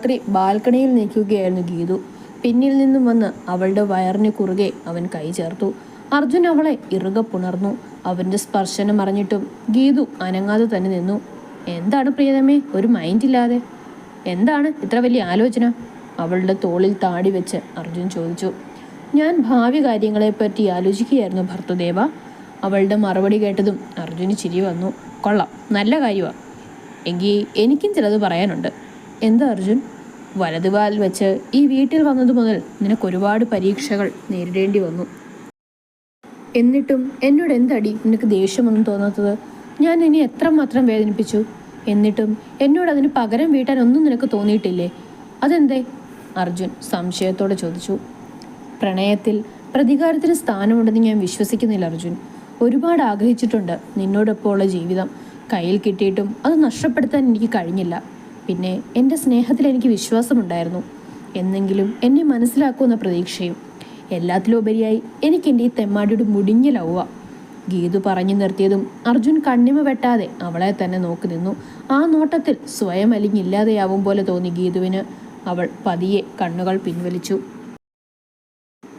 രാത്രി ബാൽക്കണിയിൽ നിൽക്കുകയായിരുന്നു ഗീതു. പിന്നിൽ നിന്നും വന്ന് അവളുടെ വയറിന് കുറുകെ അവൻ കൈ ചേർത്തു. അർജുൻ അവളെ ഇറുകെ പുണർന്നു. അവന്റെ സ്പർശനം അറിഞ്ഞിട്ടും ഗീതു അനങ്ങാതെ തന്നെ നിന്നു. എന്താണ് പ്രിയതമേ? ഒരു മൈൻഡ് ഇല്ലാതെ. എന്താണ് ഇത്ര വലിയ ആലോചന? അവളുടെ തോളിൽ താടി വെച്ച് അർജുൻ ചോദിച്ചു. ഞാൻ ഭാവി കാര്യങ്ങളെപ്പറ്റി ആലോചിക്കുകയായിരുന്നു ഭർത്തദേവ. അവളുടെ മറുപടി കേട്ടതും അർജുന് ചിരി വന്നു. കൊള്ളാം. നല്ല കാര്യമാണ് എങ്കിൽ എനിക്കും ചിലത് പറയാനുണ്ട്. എന്താ അർജുൻ? വലതുകാൽ വെച്ച് ഈ വീട്ടിൽ വന്നതു മുതൽ നിനക്ക് ഒരുപാട് പരീക്ഷകൾ നേരിടേണ്ടി വന്നു. എന്നിട്ടും എന്നോട് എന്തടി നിനക്ക് ദേഷ്യമൊന്നും തോന്നാത്തത്? ഞാൻ ഇനി എത്രമാത്രം വേദനിപ്പിച്ചു? എന്നിട്ടും എന്നോട് അതിന് പകരം വീട്ടാൻ ഒന്നും നിനക്ക് തോന്നിയിട്ടില്ലേ? അതെന്തേ? അർജുൻ സംശയത്തോടെ ചോദിച്ചു. പ്രണയത്തിൽ പ്രതികാരത്തിന് സ്ഥാനമുണ്ടെന്ന് ഞാൻ വിശ്വസിക്കുന്നില്ല അർജുൻ. ഒരുപാട് ആഗ്രഹിച്ചിട്ടുണ്ട് നിന്നോടൊപ്പമുള്ള ജീവിതം കയ്യിൽ കിട്ടിയിട്ടും അത് നഷ്ടപ്പെടുത്താൻ എനിക്ക് കഴിഞ്ഞില്ല. പിന്നെ എന്റെ സ്നേഹത്തിൽ എനിക്ക് വിശ്വാസമുണ്ടായിരുന്നു. എന്നെങ്കിലും എന്നെ മനസ്സിലാക്കുമെന്ന പ്രതീക്ഷയും. എല്ലാത്തിലുപരിയായി എനിക്ക് എന്റെ ഈ തെമ്മാടിയുടെ മുടിഞ്ഞ ഗീതു പറഞ്ഞു നിർത്തിയതും അർജുൻ കണ്ണിമ വെട്ടാതെ അവളെ തന്നെ നോക്കി നിന്നു. ആ നോട്ടത്തിൽ സ്വയം അലിഞ്ഞില്ലാതെയാവും പോലെ തോന്നി ഗീതുവിന്. അവൾ പതിയെ കണ്ണുകൾ പിൻവലിച്ചു.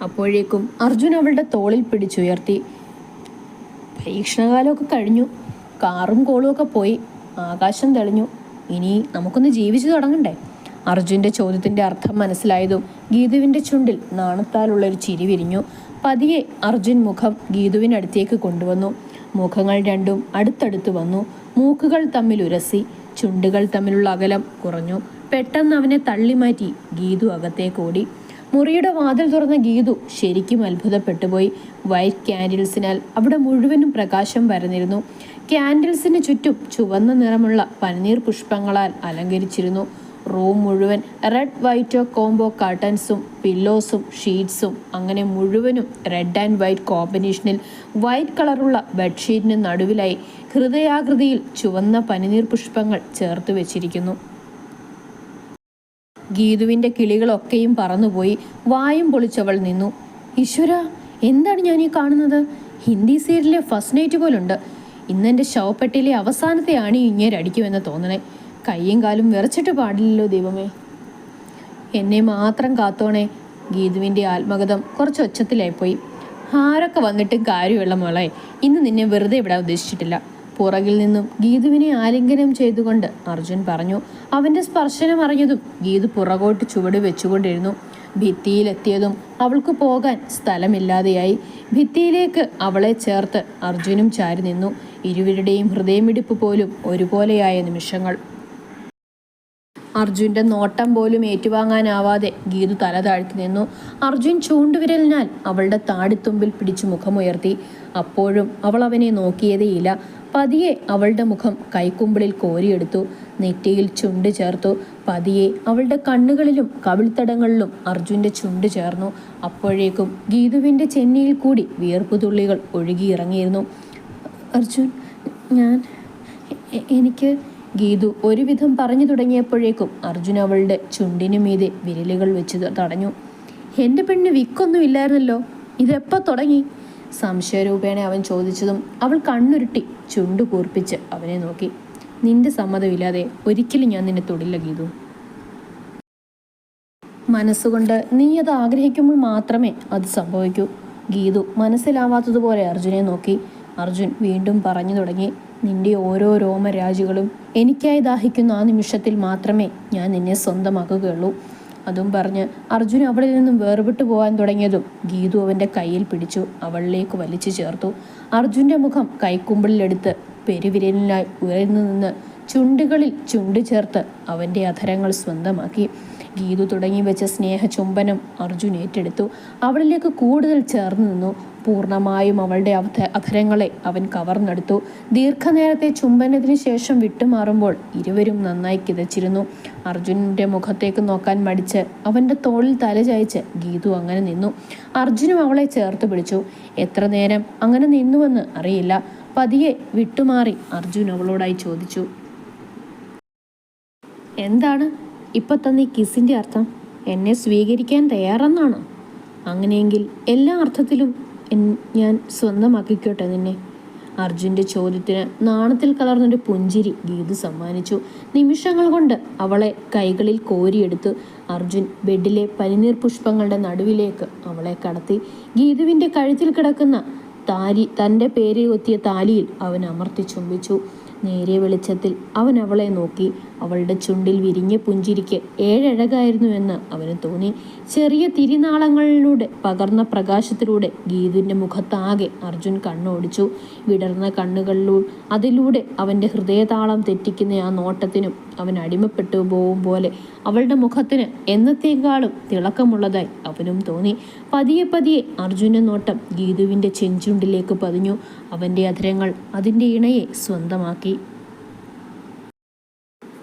അപ്പോഴേക്കും അർജുൻ അവളുടെ തോളിൽ പിടിച്ചുയർത്തി. പരീക്ഷണകാലമൊക്കെ കഴിഞ്ഞു. കാറും കോളും ഒക്കെ പോയി. ആകാശം തെളിഞ്ഞു. ഇനി നമുക്കൊന്ന് ജീവിച്ചു തുടങ്ങണ്ടേ? അർജുന്റെ ചോദ്യത്തിന്റെ അർത്ഥം മനസ്സിലായതും ഗീതുവിന്റെ ചുണ്ടിൽ നാണത്താലുള്ള ഒരു ചിരി വിരിഞ്ഞു. പതിയെ അർജുൻ മുഖം ഗീതുവിനടുത്തേക്ക് കൊണ്ടുവന്നു. മുഖങ്ങൾ രണ്ടും അടുത്തടുത്ത് വന്നു. മൂക്കുകൾ തമ്മിൽ ഉരസി ചുണ്ടുകൾ തമ്മിലുള്ള അകലം കുറഞ്ഞു. പെട്ടെന്ന് അവനെ തള്ളിമാറ്റി ഗീതു അകത്തേക്ക് ഓടി. മുറിയുടെ വാതിൽ തുറന്ന ഗീതു ശരിക്കും അത്ഭുതപ്പെട്ടുപോയി. വൈറ്റ് ക്യാൻഡിൽസിനാൽ അവിടെ മുഴുവനും പ്രകാശം പരന്നിരുന്നു. ക്യാൻഡിൽസിന് ചുറ്റും ചുവന്ന നിറമുള്ള പനിനീർ പുഷ്പങ്ങളാൽ അലങ്കരിച്ചിരുന്നു. റൂം മുഴുവൻ റെഡ് വൈറ്റ് കോംബോ കർട്ടൻസും പില്ലോസും ഷീറ്റ്സും. അങ്ങനെ മുഴുവനും റെഡ് ആൻഡ് വൈറ്റ് കോമ്പിനേഷനിൽ വൈറ്റ് കളറുള്ള ബെഡ്ഷീറ്റിന് നടുവിലായി ഹൃദയാകൃതിയിൽ ചുവന്ന പനിനീർ പുഷ്പങ്ങൾ ചേർത്ത് വെച്ചിരിക്കുന്നു. ഗീതുവിന്റെ കിളികളൊക്കെയും പറന്നുപോയി. വായും പൊളിച്ചവൾ നിന്നു. ഈശ്വര എന്താണ് ഞാൻ ഈ കാണുന്നത്? ഹിന്ദി സീരിയലിലെ ഫസ്റ്റ് നൈറ്റ് പോലുണ്ട്. ഇന്നെന്റെ ശവപ്പെട്ടിയിലെ അവസാനത്തെ ആണി ഇങ്ങേരടിക്കുമെന്ന് തോന്നണേ. കയ്യും കാലും വിറച്ചിട്ട് പാടില്ലല്ലോ ദൈവമേ. എന്നെ മാത്രം കാത്തോണേ ഗീതുവിന്റെ ആത്മകഥം കുറച്ച് ഒച്ചത്തിലായിപ്പോയി. ആരൊക്കെ വന്നിട്ടും കാര്യമുള്ള മോളെ ഇന്ന് നിന്നെ വെറുതെ വിടാൻ ഉദ്ദേശിച്ചിട്ടില്ല. പുറകിൽ നിന്നും ഗീതുവിനെ ആലിംഗനം ചെയ്തുകൊണ്ട് അർജുൻ പറഞ്ഞു അവന്റെ സ്പർശനം അറിഞ്ഞതും ഗീതു പുറകോട്ട് ചുവട് വെച്ചുകൊണ്ടിരുന്നു. ഭിത്തിയിലെത്തിയതും അവൾക്ക് പോകാൻ സ്ഥലമില്ലാതെയായി. ഭിത്തിയിലേക്ക് അവളെ ചേർത്ത് അർജുനും ചാരി നിന്നു. ഇരുവരുടെയും ഹൃദയമിടിപ്പ് പോലും ഒരുപോലെയായ നിമിഷങ്ങൾ. അർജുന്റെ നോട്ടം പോലും ഏറ്റുവാങ്ങാനാവാതെ ഗീതു തല താഴ്ത്തി നിന്നു. അർജുൻ ചൂണ്ടുവിരലിനാൽ അവളുടെ താടിത്തുമ്പിൽ പിടിച്ചു മുഖമുയർത്തി. അപ്പോഴും അവൾ അവനെ നോക്കിയതേയില്ല. പതിയെ അവളുടെ മുഖം കൈക്കുമ്പിളിൽ കോരിയെടുത്തു നെറ്റിയിൽ ചുണ്ട് ചേർത്തു. പതിയെ അവളുടെ കണ്ണുകളിലും കവിൾത്തടങ്ങളിലും അർജുന്റെ ചുണ്ട് ചേർന്നു. അപ്പോഴേക്കും ഗീതുവിന്റെ ചെന്നിയിൽ കൂടി വിയർപ്പുതുള്ളികൾ ഒഴുകിയിറങ്ങിയിരുന്നു. അർജുൻ ഞാൻ എനിക്ക് ഗീതു ഒരുവിധം പറഞ്ഞു തുടങ്ങിയപ്പോഴേക്കും അർജുൻ അവളുടെ ചുണ്ടിനു മീതെ വിരലുകൾ വെച്ച് തടഞ്ഞു. എന്റെ പെണ്ണിന് വിക്കൊന്നും ഇല്ലായിരുന്നല്ലോ? ഇതെപ്പോൾ തുടങ്ങി? സംശയരൂപേണ അവൻ ചോദിച്ചതും അവൾ കണ്ണുരുട്ടി ചുണ്ടു കൂർപ്പിച്ച് അവനെ നോക്കി. നിന്റെ സമ്മതമില്ലാതെ ഒരിക്കലും ഞാൻ നിന്നെ തൊടില്ല ഗീതു. മനസ്സുകൊണ്ട് നീ അത് ആഗ്രഹിക്കുമ്പോൾ മാത്രമേ അത് സംഭവിക്കൂ. ഗീതു മനസ്സിലാവാത്തതുപോലെ അർജുനെ നോക്കി. അർജുൻ വീണ്ടും പറഞ്ഞു തുടങ്ങി. നിന്റെ ഓരോ രോമരാജികളും എനിക്കായി ദാഹിക്കുന്ന ആ നിമിഷത്തിൽ മാത്രമേ ഞാൻ നിന്നെ സ്വന്തമാക്കുകയുള്ളൂ. അതും പറഞ്ഞ് അർജുൻ അവളിൽ നിന്നും വേർപെട്ടു പോകാൻ തുടങ്ങിയതും ഗീതു അവന്റെ കയ്യിൽ പിടിച്ചു അവളിലേക്ക് വലിച്ചു ചേർത്തു. അർജുന്റെ മുഖം കൈക്കുമ്പിളിലെടുത്ത് പെരുവിരലിനായി ഉയർന്നു നിന്ന് ചുണ്ടുകളിൽ ചുണ്ട് ചേർത്ത് അവന്റെ അധരങ്ങൾ സ്വന്തമാക്കി. ഗീതു തുടങ്ങി വെച്ച സ്നേഹ ചുംബനം അർജുൻ ഏറ്റെടുത്തു. അവളിലേക്ക് കൂടുതൽ ചേർന്ന് നിന്നു. പൂർണമായും അവളുടെ അവധ അധരങ്ങളെ അവൻ കവർന്നെടുത്തു. ദീർഘനേരത്തെ ചുംബനത്തിന് ശേഷം വിട്ടുമാറുമ്പോൾ ഇരുവരും നന്നായി കിതച്ചിരുന്നു. അർജുനന്റെ മുഖത്തേക്ക് നോക്കാൻ മടിച്ച് അവന്റെ തോളിൽ തലചായ്ച്ച് ഗീതു അങ്ങനെ നിന്നു. അർജുനും അവളെ ചേർത്ത് പിടിച്ചു. എത്ര നേരം അങ്ങനെ നിന്നുവെന്ന് അറിയില്ല. പതിയെ വിട്ടുമാറി അർജുൻ അവളോടായി ചോദിച്ചു. എന്താണ്? ഇപ്പൊ തന്നെ കിസിന്റെ അർത്ഥം? എന്നെ സ്വീകരിക്കാൻ തയ്യാറെന്നാണോ? അങ്ങനെയെങ്കിൽ എല്ലാ അർത്ഥത്തിലും ഞാൻ സ്വന്തമാക്കിക്കോട്ടെ നിന്നെ. അർജുന്റെ ചോദ്യത്തിന് നാണത്തിൽ കലർന്നൊരു പുഞ്ചിരി ഗീതു സമ്മാനിച്ചു. നിമിഷങ്ങൾ കൊണ്ട് അവളെ കൈകളിൽ കോരിയെടുത്ത് അർജുൻ ബെഡിലെ പനിനീർ പുഷ്പങ്ങളുടെ നടുവിലേക്ക് അവളെ കടത്തി. ഗീതുവിന്റെ കഴുത്തിൽ കിടക്കുന്ന താലി തന്റെ പേരിൽ ഒത്തിയ താലിയിൽ അവൻ അമർത്തി ചുംബിച്ചു. നേരിയ വെളിച്ചത്തിൽ അവൻ അവളെ നോക്കി. അവളുടെ ചുണ്ടിൽ വിരിഞ്ഞ പുഞ്ചിരിക്ക് ഏഴഴകായിരുന്നു എന്ന് അവന് തോന്നി. ചെറിയ തിരിനാളങ്ങളിലൂടെ പകർന്ന പ്രകാശത്തിലൂടെ ഗീതുവിന്റെ മുഖത്താകെ അർജുൻ കണ്ണോടിച്ചു. വിടർന്ന കണ്ണുകളിലൂടെ അതിലൂടെ അവന്റെ ഹൃദയതാളം തെറ്റിക്കുന്ന ആ നോട്ടത്തിനും അവൻ അടിമപ്പെട്ടു പോവും പോലെ അവളുടെ മുഖത്തിന് എന്നത്തേക്കാളും തിളക്കമുള്ളതായി അവനും തോന്നി. പതിയെ പതിയെ അർജുന്റെ നോട്ടം ഗീതുവിന്റെ ചെഞ്ചുണ്ടിലേക്ക് പതിഞ്ഞു. അവന്റെ അധരങ്ങൾ അതിന്റെ ഇണയെ സ്വന്തമാക്കി.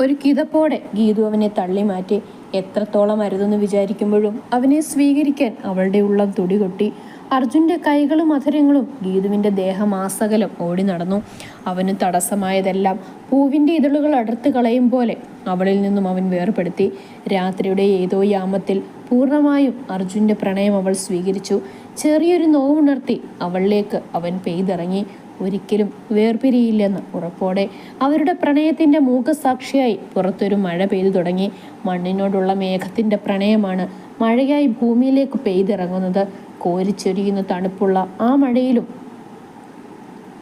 ഒരു കിതപ്പോടെ ഗീതു അവനെ തള്ളി മാറ്റി. എത്രത്തോളം അരുതെന്ന് വിചാരിക്കുമ്പോഴും അവനെ സ്വീകരിക്കാൻ അവളുടെ ഉള്ളം തുടികൊട്ടി. അർജുന്റെ കൈകളും അധരങ്ങളും ഗീതുവിന്റെ ദേഹമാസകലം ഓടി നടന്നു. അവന് തടസ്സമായതെല്ലാം പൂവിന്റെ ഇതളുകൾ അടർത്ത് കളയും പോലെ അവളിൽ നിന്നും അവൻ വേർപെടുത്തി. രാത്രിയുടെ ഏതോ യാമത്തിൽ പൂർണമായും അർജുന്റെ പ്രണയം അവൾ സ്വീകരിച്ചു. ചെറിയൊരു നോവുണർത്തി അവളിലേക്ക് അവൻ പെയ്തിറങ്ങി. ഒരിക്കലും വേർപിരിയില്ലെന്ന് ഉറപ്പോടെ അവരുടെ പ്രണയത്തിന്റെ മൂകസാക്ഷിയായി പുറത്തൊരു മഴ പെയ്തു തുടങ്ങി. മണ്ണിനോടുള്ള മേഘത്തിന്റെ പ്രണയമാണ് മഴയായി ഭൂമിയിലേക്ക് പെയ്തിറങ്ങുന്നത്. കോരിച്ചൊരിയുന്ന തണുപ്പുള്ള ആ മഴയിലും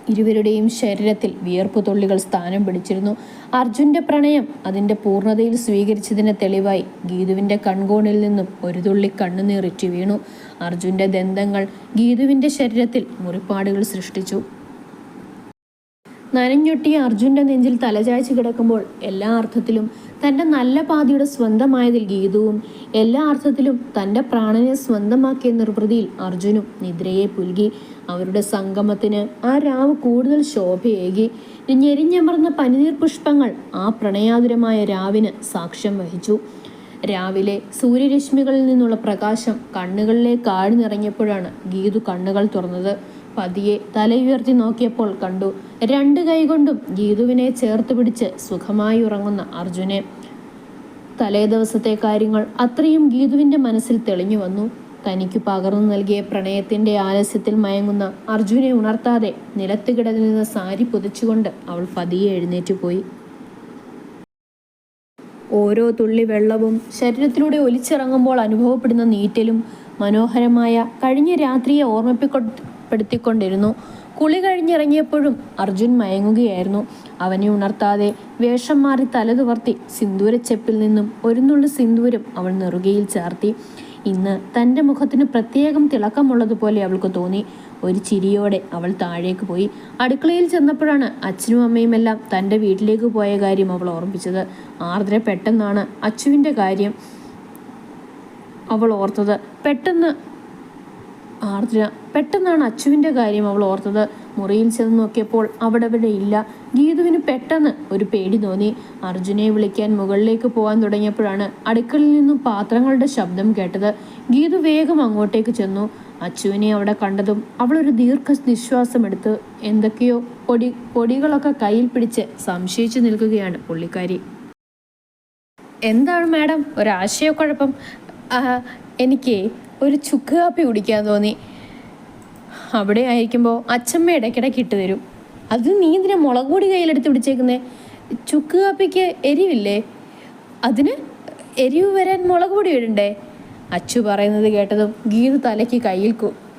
ഇരുവരുടെയും ശരീരത്തിൽ വിയർപ്പ് തുള്ളികൾ സ്ഥാനം പിടിച്ചിരുന്നു. അർജുന്റെ പ്രണയം അതിന്റെ പൂർണതയിൽ സ്വീകരിച്ചതിന് തെളിവായി ഗീതുവിന്റെ കൺകോണിൽ നിന്നും ഒരു തുള്ളി കണ്ണുനീറിറ്റി വീണു. അർജുന്റെ ദന്തങ്ങൾ ഗീതുവിന്റെ ശരീരത്തിൽ മുറിപ്പാടുകൾ സൃഷ്ടിച്ചു. നനഞ്ഞൊട്ടിയ അർജുന്റെ നെഞ്ചിൽ തലചായ്ച്ച് കിടക്കുമ്പോൾ എല്ലാ അർത്ഥത്തിലും തന്റെ നല്ല പാതിയുടെ സ്വന്തമായതിൽ ഗീതവും എല്ലാ അർത്ഥത്തിലും തന്റെ പ്രാണനെ സ്വന്തമാക്കിയ നിർവൃതിയിൽ അർജുനും നിദ്രയെ പുൽകി അവരുടെ സംഗമത്തിന് ആ രാവ് കൂടുതൽ ശോഭയേകി. ഞെരിഞ്ഞമർന്ന പനിനീർ പുഷ്പങ്ങൾ ആ പ്രണയാതുരമായ രാവിന് സാക്ഷ്യം വഹിച്ചു. രാവിലെ സൂര്യരശ്മികളിൽ നിന്നുള്ള പ്രകാശം കണ്ണുകളിലേക്ക് ആഴ്ന്നിറങ്ങിയപ്പോഴാണ് ഗീതു കണ്ണുകൾ തുറന്നത്. പതിയെ തലയുയർത്തി നോക്കിയപ്പോൾ കണ്ടു രണ്ട് കൈകൊണ്ടും ഗീതുവിനെ ചേർത്ത് പിടിച്ച് സുഖമായി ഉറങ്ങുന്ന അർജുനെ. തലേ ദിവസത്തെ കാര്യങ്ങൾ അത്രയും ഗീതുവിന്റെ മനസ്സിൽ തെളിഞ്ഞു വന്നു. തനിക്ക് പകർന്നു നൽകിയ പ്രണയത്തിന്റെ ആലസ്യത്തിൽ മയങ്ങുന്ന അർജുനെ ഉണർത്താതെ നിലത്ത് കിടന്നിരുന്ന സാരി പുതച്ചുകൊണ്ട് അവൾ പതിയെ എഴുന്നേറ്റ് പോയി. ഓരോ തുള്ളി വെള്ളവും ശരീരത്തിലൂടെ ഒലിച്ചിറങ്ങുമ്പോൾ അനുഭവപ്പെടുന്ന നീറ്റലും മനോഹരമായ കഴിഞ്ഞ രാത്രിയെ ഓർമ്മിപ്പിക്കൊടുത്തിക്കൊണ്ടിരുന്നു കുളി കഴിഞ്ഞിറങ്ങിയപ്പോഴും അർജുൻ മയങ്ങുകയായിരുന്നു. അവനെ ഉണർത്താതെ വേഷം മാറി തലതുവർത്തി സിന്ദൂര സിന്ദൂരച്ചെപ്പിൽ നിന്നും ഒരു നുള്ളു സിന്ദൂരം അവൾ നെറുകയിൽ ചേർത്തി. ഇന്ന് തന്റെ മുഖത്തിന് പ്രത്യേകം തിളക്കമുള്ളതുപോലെ അവൾക്ക് തോന്നി. ഒരു ചിരിയോടെ അവൾ താഴേക്ക് പോയി. അടുക്കളയിൽ ചെന്നപ്പോഴാണ് അച്ഛനും അമ്മയുമെല്ലാം തന്റെ വീട്ടിലേക്ക് പോയ കാര്യം അവൾ ഓർമ്മിച്ചത് ആർദ്ര പെട്ടെന്നാണ് അച്ചുവിന്റെ കാര്യം അവൾ ഓർത്തത്. പെട്ടെന്ന് ആർദ്ര പെട്ടെന്നാണ് അച്ചുവിന്റെ കാര്യം അവൾ ഓർത്തത്. മുറിയിൽ ചെന്ന് നോക്കിയപ്പോൾ അവിടെ അവിടെ ഇല്ല. ഗീതുവിന് പെട്ടെന്ന് ഒരു പേടി തോന്നി. അർജുനെ വിളിക്കാൻ മുകളിലേക്ക് പോകാൻ തുടങ്ങിയപ്പോഴാണ് അടുക്കളയിൽ നിന്നും പാത്രങ്ങളുടെ ശബ്ദം കേട്ടത്. ഗീതു വേഗം അങ്ങോട്ടേക്ക് ചെന്നു. അച്ചുവിനെ അവിടെ കണ്ടതും അവളൊരു ദീർഘ നിശ്വാസം എടുത്ത് എന്തൊക്കെയോ പൊടി പൊടികളൊക്കെ കയ്യിൽ പിടിച്ച് സംശയിച്ചു നിൽക്കുകയാണ് പുള്ളിക്കാരി. എന്താണ് മാഡം? ഒരാശയക്കുഴപ്പം. എനിക്ക് ഒരു ചുക്ക് കാപ്പി കുടിക്കാൻ തോന്നി. അവിടെ ആയിരിക്കുമ്പോൾ അച്ഛമ്മ ഇടയ്ക്കിടയ്ക്ക് ഇട്ട് തരും. അത് നീ എന്തിനാ മുളക് പൊടി കയ്യിലെടുത്ത് പിടിച്ചേക്കുന്നേ? ചുക്ക് കാപ്പിക്ക് എരിവില്ലേ? അതിന് എരിവ് വരാൻ മുളക് പൊടി ഇടണ്ടേ? അച്ചു പറയുന്നത് കേട്ടതും ഗീത് തലയ്ക്ക് കയ്യിൽ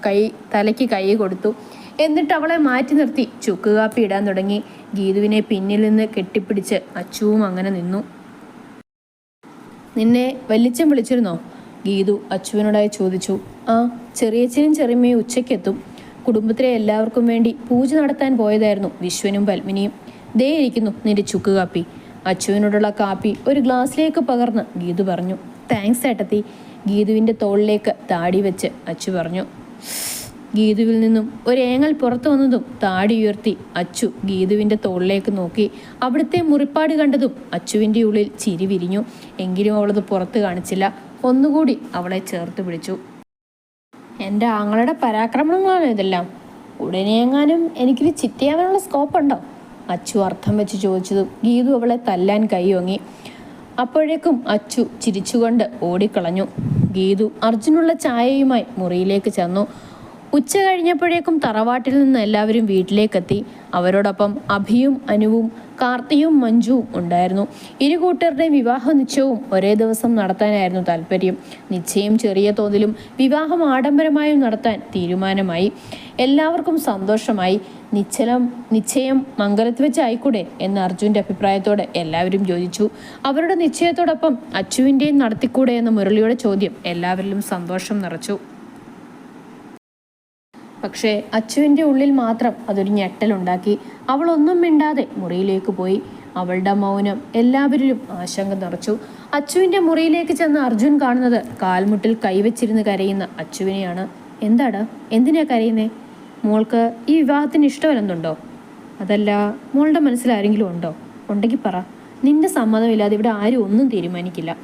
കൈ തലയ്ക്ക് കൈ കൊടുത്തു. എന്നിട്ട് അവളെ മാറ്റി നിർത്തി. ചുക്ക് കാപ്പി ഇടാൻ തുടങ്ങി. ഗീതുവിനെ പിന്നിൽ നിന്ന് കെട്ടിപ്പിടിച്ച് അച്ചുവും അങ്ങനെ നിന്നു. നിന്നെ വലിച്ചം വിളിച്ചിരുന്നോ? ഗീതു അച്ചുവിനോടായി ചോദിച്ചു ആ ചെറിയച്ഛനും ചെറിയമ്മയും ഉച്ചയ്ക്കെത്തും. കുടുംബത്തിലെ എല്ലാവർക്കും വേണ്ടി പൂജ നടത്താൻ പോയതായിരുന്നു വിശ്വനും പത്മിനിയും. ദേ ഇരിക്കുന്നു നിന്റെ ചുക്ക് കാപ്പി. അച്ചുവിനോടുള്ള കാപ്പി ഒരു ഗ്ലാസ്സിലേക്ക് പകർന്ന് ഗീതു പറഞ്ഞു താങ്ക്സ് ഏട്ടത്തി. ഗീതുവിന്റെ തോളിലേക്ക് താടി വെച്ച് അച്ചു പറഞ്ഞു. ഗീതുവിൽ നിന്നും ഒരു ഏങ്ങൽ പുറത്തു വന്നതും താടി ഉയർത്തി അച്ചു ഗീതുവിന്റെ തോളിലേക്ക് നോക്കി അവിടുത്തെ മുറിപ്പാട് കണ്ടതും അച്ചുവിന്റെ ഉള്ളിൽ ചിരി വിരിഞ്ഞു. എങ്കിലും അവളത് പുറത്ത് കാണിച്ചില്ല. ഒന്നുകൂടി അവളെ ചേർത്ത് പിടിച്ചു. എന്റെ ആങ്ങളുടെ പരാക്രമണങ്ങളാണ് ഇതെല്ലാം. ഉടനെയെങ്ങാനും എനിക്കിത് ചിറ്റയാവാനുള്ള സ്കോപ്പ് ഉണ്ടോ അച്ചു അർത്ഥം വെച്ച് ചോദിച്ചതും ഗീതു അവളെ തല്ലാൻ കൈയൊങ്ങി. അപ്പോഴേക്കും അച്ചു ചിരിച്ചുകൊണ്ട് ഓടിക്കളഞ്ഞു. ഗീതു അർജുനുള്ള ചായയുമായി മുറിയിലേക്ക് ചെന്നു. ഉച്ച കഴിഞ്ഞപ്പോഴേക്കും തറവാട്ടിൽ നിന്ന് എല്ലാവരും വീട്ടിലേക്കെത്തി. അവരോടൊപ്പം അഭിയും അനുവും കാർത്തിയും മഞ്ജുവും ഉണ്ടായിരുന്നു. ഇരു കൂട്ടരുടെയും വിവാഹ നിശ്ചയവും ഒരേ ദിവസം നടത്താനായിരുന്നു താല്പര്യം. നിശ്ചയം ചെറിയ തോതിലും വിവാഹം ആഡംബരമായും നടത്താൻ തീരുമാനമായി. എല്ലാവർക്കും സന്തോഷമായി. നിശ്ചലം നിശ്ചയം മംഗലത്ത് വെച്ച് ആയിക്കൂടെ എന്ന് അർജുന്റെ അഭിപ്രായത്തോടെ എല്ലാവരും യോജിച്ചു. അവരുടെ നിശ്ചയത്തോടൊപ്പം അച്ചുവിന്റെയും നടത്തിക്കൂടെ എന്ന മുരളിയുടെ ചോദ്യം എല്ലാവരിലും സന്തോഷം നിറച്ചു. പക്ഷേ അച്ചുവിന്റെ ഉള്ളിൽ മാത്രം അതൊരു ഞെട്ടലുണ്ടാക്കി. അവൾ ഒന്നും മിണ്ടാതെ മുറിയിലേക്ക് പോയി. അവളുടെ മൗനം എല്ലാവരിലും ആശങ്ക നിറച്ചു. അച്ചുവിന്റെ മുറിയിലേക്ക് ചെന്ന അർജുൻ കാണുന്നത് കാൽമുട്ടിൽ കൈവച്ചിരുന്ന് കരയുന്ന അച്ചുവിനെയാണ്. എന്താടാ? എന്തിനാ കരയുന്നേ? മോൾക്ക് ഈ വിവാഹത്തിന് ഇഷ്ടമല്ലെന്നുണ്ടോ? അതല്ല മോളുടെ മനസ്സിൽ ആരെങ്കിലും ഉണ്ടോ? ഉണ്ടെങ്കിൽ പറ. നിന്റെ സമ്മതമില്ലാതെ ഇവിടെ ആരും ഒന്നും തീരുമാനിക്കില്ല.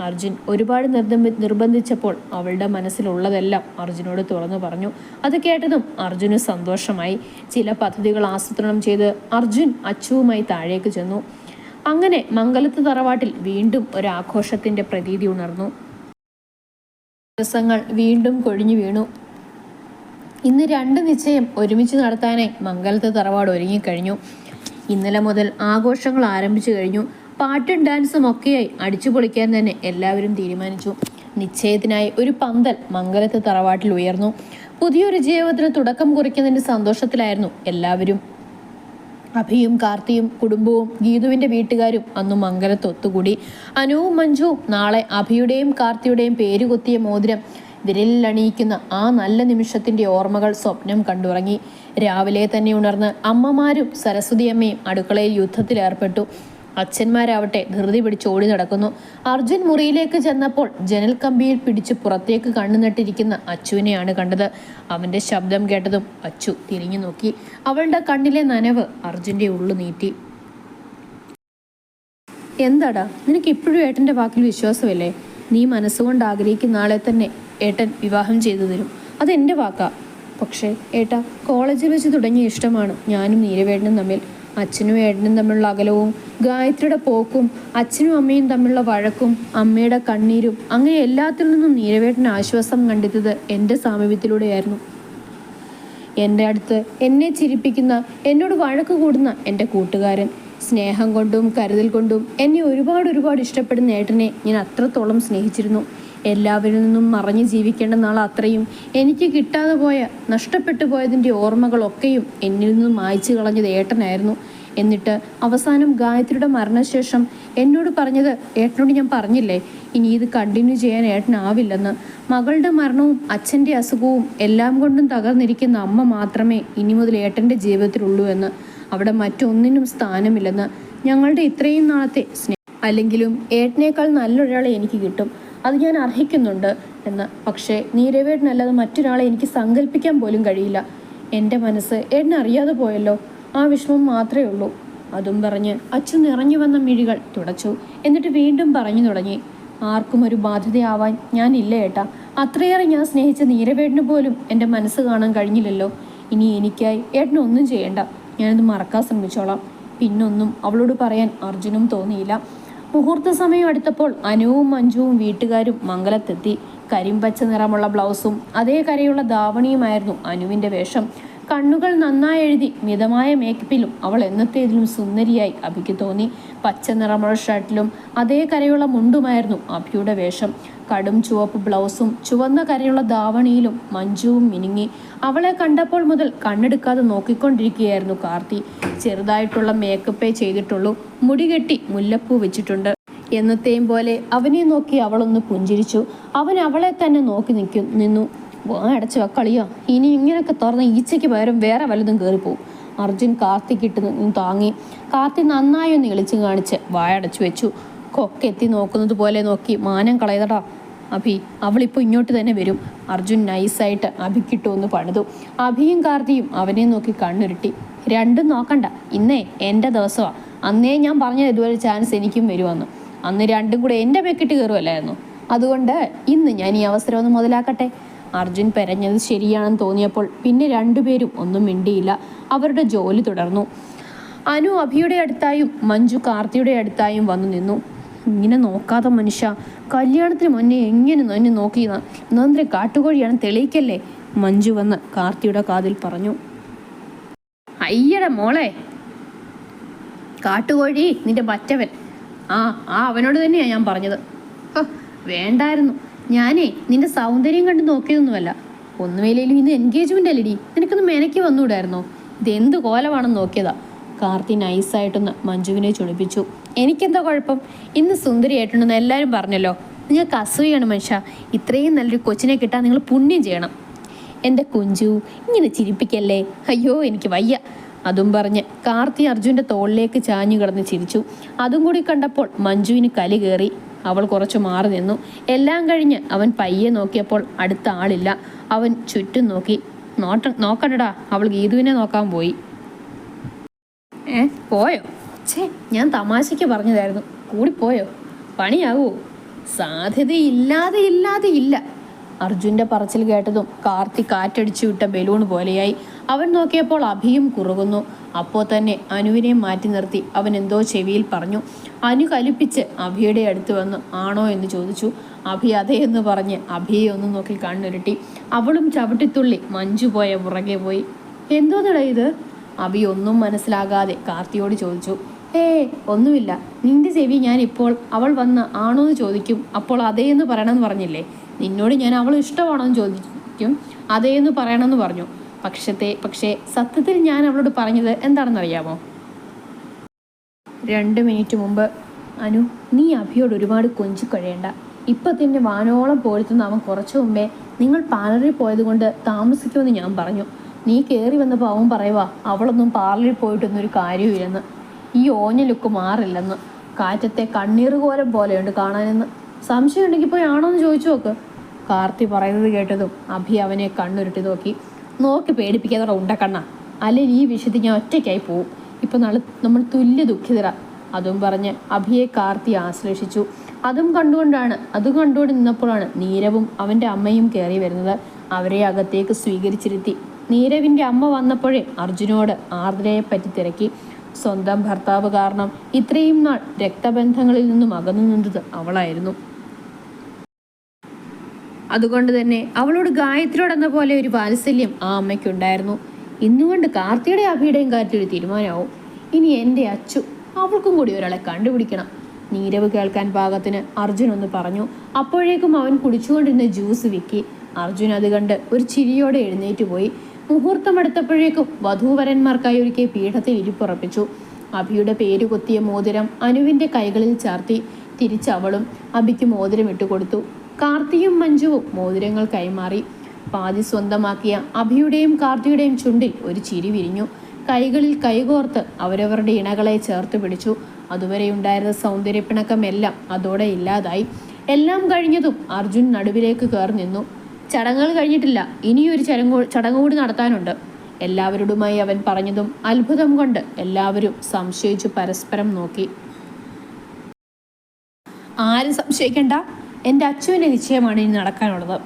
അർജുൻ ഒരുപാട് നിർബന്ധി നിർബന്ധിച്ചപ്പോൾ അവളുടെ മനസ്സിലുള്ളതെല്ലാം അർജുനോട് തുറന്നു പറഞ്ഞു. അത് കേട്ടതും അർജുന് സന്തോഷമായി. ചില പദ്ധതികൾ ആസൂത്രണം ചെയ്ത് അർജുൻ അച്ചുവുമായി താഴേക്ക് ചെന്നു. അങ്ങനെ മംഗലത്ത് തറവാട്ടിൽ വീണ്ടും ഒരു ആഘോഷത്തിന്റെ പ്രതീതി ഉണർന്നു. ദിവസങ്ങൾ വീണ്ടും കൊഴിഞ്ഞു വീണു. ഇന്ന് രണ്ട് നിശ്ചയം ഒരുമിച്ച് നടത്താനായി മംഗലത്ത് തറവാട് ഒരുങ്ങിക്കഴിഞ്ഞു. ഇന്നലെ മുതൽ ആഘോഷങ്ങൾ ആരംഭിച്ചു കഴിഞ്ഞു. പാട്ടും ഡാൻസും ഒക്കെയായി അടിച്ചു പൊളിക്കാൻ തന്നെ എല്ലാവരും തീരുമാനിച്ചു. നിശ്ചയത്തിനായി ഒരു പന്തൽ മംഗലത്ത് തറവാട്ടിൽ ഉയർന്നു. പുതിയൊരു ജീവിതത്തിന് തുടക്കം കുറിക്കുന്നതിന്റെ സന്തോഷത്തിലായിരുന്നു എല്ലാവരും. അഭിയും കാർത്തിയും കുടുംബവും ഗീതുവിന്റെ വീട്ടുകാരും അന്ന് മംഗലത്ത് ഒത്തുകൂടി. അനുവും മഞ്ജുവും നാളെ അഭിയുടെയും കാർത്തിയുടെയും പേരുകൊത്തിയ മോതിരം. വിരലിൽ അണിയിക്കുന്ന ആ നല്ല നിമിഷത്തിന്റെ ഓർമ്മകൾ സ്വപ്നം കണ്ടുറങ്ങി. രാവിലെ തന്നെ ഉണർന്ന് അമ്മമാരും സരസ്വതി അമ്മയും അടുക്കളയിൽ യുദ്ധത്തിലേർപ്പെട്ടു അച്ഛന്മാരാവട്ടെ ധൃതി പിടിച്ച് ഓടി നടക്കുന്നു. അർജുൻ മുറിയിലേക്ക് ചെന്നപ്പോൾ ജനൽ കമ്പിയിൽ പിടിച്ച് പുറത്തേക്ക് കണ്ണു നട്ടിരിക്കുന്ന അച്ചുവിനെയാണ് കണ്ടത്. അവന്റെ ശബ്ദം കേട്ടതും അച്ചു തിരിഞ്ഞു നോക്കി. അവളുടെ കണ്ണിലെ നനവ് അർജുന്റെ ഉള്ളു നീട്ടി. എന്താടാ? നിനക്ക് ഇപ്പോഴും ഏട്ടന്റെ വാക്കിൽ വിശ്വാസമില്ലേ? നീ മനസ്സുകൊണ്ട് ആഗ്രഹിക്കുന്ന ആളെ തന്നെ ഏട്ടൻ വിവാഹം ചെയ്തു തരും. അതെന്റെ വാക്കാ. പക്ഷേ ഏട്ടാ കോളേജിൽ വെച്ച് തുടങ്ങിയ ഇഷ്ടമാണ് ഞാനും നീരവേടനും തമ്മിൽ. അച്ഛനും ഏട്ടനും തമ്മിലുള്ള അകലവും ഗായത്രിയുടെ പോക്കും അച്ഛനും അമ്മയും തമ്മിലുള്ള വഴക്കും അമ്മയുടെ കണ്ണീരും അങ്ങനെ എല്ലാത്തിൽ നിന്നും നീരവേട്ടന് ആശ്വാസം കണ്ടെത്തിയത് എന്റെ സാമീപ്യത്തിലൂടെയായിരുന്നു. എന്റെ അടുത്ത് എന്നെ ചിരിപ്പിക്കുന്ന എന്നോട് വഴക്ക് കൂടുന്ന എന്റെ കൂട്ടുകാരൻ സ്നേഹം കൊണ്ടും കരുതൽ കൊണ്ടും എന്നെ ഒരുപാട് ഒരുപാട് ഇഷ്ടപ്പെടുന്ന ഏട്ടനെ ഞാൻ അത്രത്തോളം സ്നേഹിച്ചിരുന്നു. എല്ലാവരിൽ നിന്നും മറഞ്ഞു ജീവിക്കേണ്ട നാൾ അത്രയും. എനിക്ക് കിട്ടാതെ പോയ നഷ്ടപ്പെട്ടു പോയതിന്റെ ഓർമ്മകളൊക്കെയും എന്നിൽ നിന്നും മായ്ച്ചു കളഞ്ഞത് ഏട്ടനായിരുന്നു. എന്നിട്ട് അവസാനം ഗായത്രിയുടെ മരണശേഷം എന്നോട് പറഞ്ഞത് ഏട്ടനോട് ഞാൻ പറഞ്ഞില്ലേ ഇനി ഇത് കണ്ടിന്യൂ ചെയ്യാൻ ഏട്ടനാവില്ലെന്ന്. മകളുടെ മരണവും അച്ഛന്റെ അസുഖവും എല്ലാം കൊണ്ടും തകർന്നിരിക്കുന്ന അമ്മ മാത്രമേ ഇനി മുതൽ ഏട്ടന്റെ ജീവിതത്തിലുള്ളൂ എന്ന്. അവിടെ മറ്റൊന്നിനും സ്ഥാനമില്ലെന്ന്. ഞങ്ങളുടെ ഇത്രയും നാളത്തെ സ്നേഹം. അല്ലെങ്കിലും ഏട്ടനേക്കാൾ നല്ലൊരാളെ എനിക്ക് കിട്ടും. അത് ഞാൻ അർഹിക്കുന്നുണ്ട് എന്ന്. പക്ഷേ നീരവേട്ടനല്ലാതെ മറ്റൊരാളെ എനിക്ക് സങ്കല്പിക്കാൻ പോലും കഴിയില്ല. എന്റെ മനസ്സ് എന്നെ അറിയാതെ പോയല്ലോ. ആ വിഷമം മാത്രമേ ഉള്ളൂ. അതും പറഞ്ഞ് അച്ഛൻ നിറഞ്ഞു വന്ന മിഴികൾ തുടച്ചു. എന്നിട്ട് വീണ്ടും പറഞ്ഞു തുടങ്ങി. ആർക്കും ഒരു ബാധ്യതയാവാൻ ഞാനില്ല ഏട്ടാ. അത്രയേറെ ഞാൻ സ്നേഹിച്ച നീരവേട്ടന് പോലും എന്റെ മനസ്സ് കാണാൻ കഴിഞ്ഞില്ലല്ലോ. ഇനി എനിക്കായി ഏട്ടനൊന്നും ചെയ്യണ്ട. ഞാനത് മറക്കാൻ ശ്രമിച്ചോളാം. പിന്നൊന്നും അവളോട് പറയാൻ അർജുനും തോന്നിയില്ല. മുഹൂർത്ത സമയം അടുത്തപ്പോൾ അനുവും മഞ്ജുവും വീട്ടുകാരും മംഗലത്തെത്തി. കരിമ്പച്ച നിറമുള്ള ബ്ലൗസും അതേ കരയുള്ള ധാവണിയുമായിരുന്നു അനുവിന്റെ വേഷം. കണ്ണുകൾ നന്നായി എഴുതി മിതമായ മേക്കപ്പിലും അവൾ എന്നത്തേതിലും സുന്ദരിയായി അഭിക്ക് തോന്നി. പച്ച നിറമുള്ള ഷർട്ടിലും അതേ കരയുള്ള മുണ്ടുമായിരുന്നു അഭിയുടെ വേഷം. കടും ചുവപ്പ് ബ്ലൗസും ചുവന്ന കരയുള്ള ധാവണിയിലും മഞ്ജുവും മിനുങ്ങി അവളെ കണ്ടപ്പോൾ മുതൽ കണ്ണെടുക്കാതെ നോക്കിക്കൊണ്ടിരിക്കുകയായിരുന്നു കാർത്തി. ചെറുതായിട്ടുള്ള മേക്കപ്പേ ചെയ്തിട്ടുള്ളൂ. മുടി കെട്ടി മുല്ലപ്പൂ വെച്ചിട്ടുണ്ട്. എന്നത്തെയും പോലെ അവനെ നോക്കി അവളൊന്ന് പുഞ്ചിരിച്ചു. അവൻ അവളെ തന്നെ നോക്കി നിൽക്കും നിന്നു. അടച്ചു വെക്കളിയോ ഇനി ഇങ്ങനെയൊക്കെ തുറന്ന ഈച്ചയ്ക്ക് പകരം വേറെ വല്ലതും കയറിപ്പോവും അർജുൻ കാർത്തിക്കിട്ട് താങ്ങി. കാർത്തി നന്നായി ഒന്ന് ഇളിച്ചു കാണിച്ച് വായടച്ചു വെച്ചു. കൊക്കെത്തി നോക്കുന്നത് പോലെ നോക്കി മാനം കളയതടാ. അഭി അവളിപ്പോൾ ഇങ്ങോട്ട് തന്നെ വരും. അർജുൻ നൈസായിട്ട് അഭിക്കിട്ടു ഒന്ന് പണിതു. അഭിയും കാർത്തിയും അവനെ നോക്കി കണ്ണുരുട്ടി. രണ്ടും നോക്കണ്ട. ഇന്നേ എന്റെ ദിവസമാണ് അന്നേ ഞാൻ പറഞ്ഞ ഇതുവരെ ചാൻസ് എനിക്കും വരുമെന്ന്. അന്ന് രണ്ടും കൂടെ എന്റെ മെക്കിട്ട് കയറുമല്ലായിരുന്നു അതുകൊണ്ട് ഇന്ന് ഞാൻ ഈ അവസരം ഒന്ന് മുതലാക്കട്ടെ. അർജുൻ പെരഞ്ഞത് ശരിയാണെന്ന് തോന്നിയപ്പോൾ പിന്നെ രണ്ടുപേരും ഒന്നും മിണ്ടിയില്ല. അവരുടെ ജോലി തുടർന്നു. അനു അഭിയുടെ അടുത്തായും മഞ്ജു കാർത്തിയുടെ അടുത്തായും വന്നു നിന്നു. ഇങ്ങനെ നോക്കാതെ മനുഷ്യ കല്യാണത്തിന് മുന്നേ എങ്ങനെ എന്നെ നോക്കി നന്ദ്ര കാട്ടുകോഴിയാണ് തെളിയിക്കല്ലേ? മഞ്ജു വന്ന് കാർത്തിയുടെ കാതിൽ പറഞ്ഞു. അയ്യട മോളെ കാട്ടുകോഴി നിന്റെ മറ്റവൻ. ആ ആ അവനോട് തന്നെയാണ് ഞാൻ പറഞ്ഞത്. വേണ്ടായിരുന്നു. ഞാനേ നിന്റെ സൗന്ദര്യം കണ്ട് നോക്കിയതൊന്നുമല്ല. ഒന്നുമേലും ഇന്ന് എൻഗേജ്മെന്റ് അല്ലെടി? നിനക്കൊന്ന് മെനക്ക് വന്നുകൂടായിരുന്നോ? ഇതെന്ത് കോലമാണെന്ന് നോക്കിയതാ. കാർത്തി നൈസായിട്ടൊന്ന് മഞ്ജുവിനെ ചുണിപ്പിച്ചു എനിക്കെന്താ കുഴപ്പം? ഇന്ന് സുന്ദരിയായിട്ടുണ്ടെന്ന് എല്ലാവരും പറഞ്ഞല്ലോ. നിങ്ങൾക്ക് അസൂയാണ് മനുഷ്യ. ഇത്രയും നല്ലൊരു കൊച്ചിനെ കിട്ടാൻ നിങ്ങൾ പുണ്യം ചെയ്യണം. എന്റെ കുഞ്ചു ഇങ്ങനെ ചിരിപ്പിക്കല്ലേ? അയ്യോ എനിക്ക് വയ്യ. അതും പറഞ്ഞ് കാർത്തി അർജുന്റെ തോളിലേക്ക് ചാഞ്ഞു കിടന്ന് ചിരിച്ചു. അതും കൂടി കണ്ടപ്പോൾ മഞ്ജുവിന് കലി കയറി. അവൾ കുറച്ച് മാറി നിന്നു. എല്ലാം കഴിഞ്ഞ് അവൻ പയ്യെ നോക്കിയപ്പോൾ അടുത്ത ആളില്ല. അവൻ ചുറ്റും നോക്കി. നോട്ട നോക്കണ്ടടാ അവൾ ഗീതുവിനെ നോക്കാൻ പോയി. ഏ പോയോ? ഛേ ഞാൻ തമാശയ്ക്ക് പറഞ്ഞതായിരുന്നു. കൂടിപ്പോയോ? പണിയാവോ. സാധ്യതയില്ലാതെ ഇല്ലാതെ ഇല്ല. അർജുന്റെ പറച്ചിൽ കേട്ടതും കാർത്തി കാറ്റടിച്ചു വിട്ട ബലൂൺ പോലെയായി. അവൻ നോക്കിയപ്പോൾ അഭിയും കുറുകുന്നു. അപ്പോൾ തന്നെ അനുവിനെ മാറ്റി നിർത്തി അവൻ എന്തോ ചെവിയിൽ പറഞ്ഞു. അനു കലിപ്പിച്ച് അഭിയുടെ അടുത്ത് വന്ന് ആണോ? എന്ന് ചോദിച്ചു. അഭി അതെ എന്ന് പറഞ്ഞ് അഭിയെ ഒന്ന് നോക്കി കണ്ണുരുട്ടി. അവളും ചവിട്ടിത്തുള്ളി മഞ്ജു പോയ പുറകെ പോയി. എന്തോന്നടാ ഇത്? അഭി ഒന്നും മനസ്സിലാകാതെ കാർത്തിയോട് ചോദിച്ചു. ഏ ഒന്നുമില്ല. നിന്റെ ചെവി ഞാൻ ഇപ്പോൾ അവൾ വന്ന് ആണോ എന്ന് ചോദിക്കും. അപ്പോൾ അതേ എന്ന് പറയണമെന്ന് പറഞ്ഞില്ലേ? നിന്നോട് ഞാൻ അവൾ ഇഷ്ടമാണോ എന്ന് ചോദിക്കും. അതേ എന്ന് പറയണമെന്ന് പറഞ്ഞു. പക്ഷത്തെ പക്ഷേ സത്യത്തിൽ ഞാൻ അവളോട് പറഞ്ഞത് എന്താണെന്നറിയാമോ? രണ്ട് മിനിറ്റ് മുമ്പ് അനു നീ അഭിയോട് ഒരുപാട് കൊഞ്ചി കഴിയേണ്ട. ഇപ്പൊ തന്നെ വാനോളം പോഴ്ത്തുന്ന അവൻ കുറച്ചു മുമ്പേ നിങ്ങൾ പാർലറിൽ പോയത് കൊണ്ട് താമസിക്കുമെന്ന് ഞാൻ പറഞ്ഞു. നീ കയറി വന്നപ്പോൾ അവൻ പറയുവാ അവളൊന്നും പാർലറിൽ പോയിട്ടൊന്നും ഒരു കാര്യമില്ലെന്ന് ഈ ഓഞ്ഞ ലുക്ക് മാറില്ലെന്ന്. കാറ്റത്തെ കണ്ണീർ കോരം പോലെയുണ്ട് കാണാനെന്ന്. സംശയം ഉണ്ടെങ്കിൽ പോയി ആണോ എന്ന് ചോദിച്ചു നോക്ക്. കാർത്തി പറയുന്നത് കേട്ടതും അഭി അവനെ കണ്ണുരുട്ടി നോക്കി. നോക്കി പേടിപ്പിക്കാതെ ഉണ്ടക്കണ്ണ അല്ലെങ്കിൽ ഈ വിഷയത്തിൽ ഞാൻ ഒറ്റയ്ക്കായി പോവും. ഇപ്പൊ നാളെ നമ്മൾ തുല്യ ദുഃഖിതര. അതും പറഞ്ഞ് അഭിയെ കാർത്തി ആശ്ലേഷിച്ചു. അതും കണ്ടുകൊണ്ടാണ് അതും കണ്ടുകൊണ്ട് നിന്നപ്പോഴാണ് നീരവും അവന്റെ അമ്മയും കയറി വരുന്നത്. അവരെ അകത്തേക്ക് സ്വീകരിച്ചിരുത്തി. നീരവിന്റെ അമ്മ വന്നപ്പോഴേ അർജുനോട് ആർദ്രയെ പറ്റി തിരക്കി. സ്വന്തം ഭർത്താവ് കാരണം ഇത്രയും നാൾ രക്തബന്ധങ്ങളിൽ നിന്നും അകന്നു നിന്നത് അവളായിരുന്നു. അതുകൊണ്ട് തന്നെ അവളോട് ഗായത്രിയോടെന്ന പോലെ ഒരു വാത്സല്യം ആ അമ്മയ്ക്കുണ്ടായിരുന്നു. ഇന്നുകൊണ്ട് കാർത്തിയുടെ അഭിയുടെയും കാര്യത്തിൽ ഒരു തീരുമാനമാവും. ഇനി എന്റെ അച്ചു അവൾക്കും കൂടി ഒരാളെ കണ്ടുപിടിക്കണം. നീരവ് കേൾക്കാൻ പാകത്തിന് അർജുൻ ഒന്ന് പറഞ്ഞു. അപ്പോഴേക്കും അവൻ കുടിച്ചുകൊണ്ടിരുന്ന ജ്യൂസ് വിക്കി. അർജുൻ അത് കണ്ട് ഒരു ചിരിയോടെ എഴുന്നേറ്റ് പോയി. മുഹൂർത്തമെടുത്തപ്പോഴേക്കും വധൂവരന്മാർക്കായി ഒരുക്കിയ പീഠത്തിൽ ഇരിപ്പുറപ്പിച്ചു. അഭിയുടെ പേര് കൊത്തിയ മോതിരം അനുവിന്റെ കൈകളിൽ ചാർത്തി തിരിച്ചവളും അഭിക്ക് മോതിരം ഇട്ടുകൊടുത്തു. കാർത്തിയും മഞ്ജുവും മോതിരങ്ങൾ കൈമാറി. പാതി സ്വന്തമാക്കിയ അഭിയുടെയും കാർത്തിയുടെയും ചുണ്ടിൽ ഒരു ചിരി വിരിഞ്ഞു. കൈകളിൽ കൈകോർത്ത് അവരവരുടെ ഇണകളെ ചേർത്ത് പിടിച്ചു. അതുവരെ ഉണ്ടായിരുന്ന സൗന്ദര്യപ്പിണക്കമെല്ലാം അതോടെ ഇല്ലാതായി. എല്ലാം കഴിഞ്ഞതും അർജുൻ നടുവിലേക്ക് കയറി നിന്നു. ചടങ്ങുകൾ കഴിഞ്ഞിട്ടില്ല. ഇനിയൊരു ചടങ്ങ് ചടങ്ങ് കൂടി നടത്താനുണ്ട്. എല്ലാവരോടുമായി അവൻ പറഞ്ഞതും അത്ഭുതം കൊണ്ട് എല്ലാവരും സംശയിച്ചു പരസ്പരം നോക്കി. ആരും സംശയിക്കണ്ട. എന്റെ അച്ചുവിന്റെ നിശ്ചയമാണ് ഇനി നടക്കാനുള്ളത്.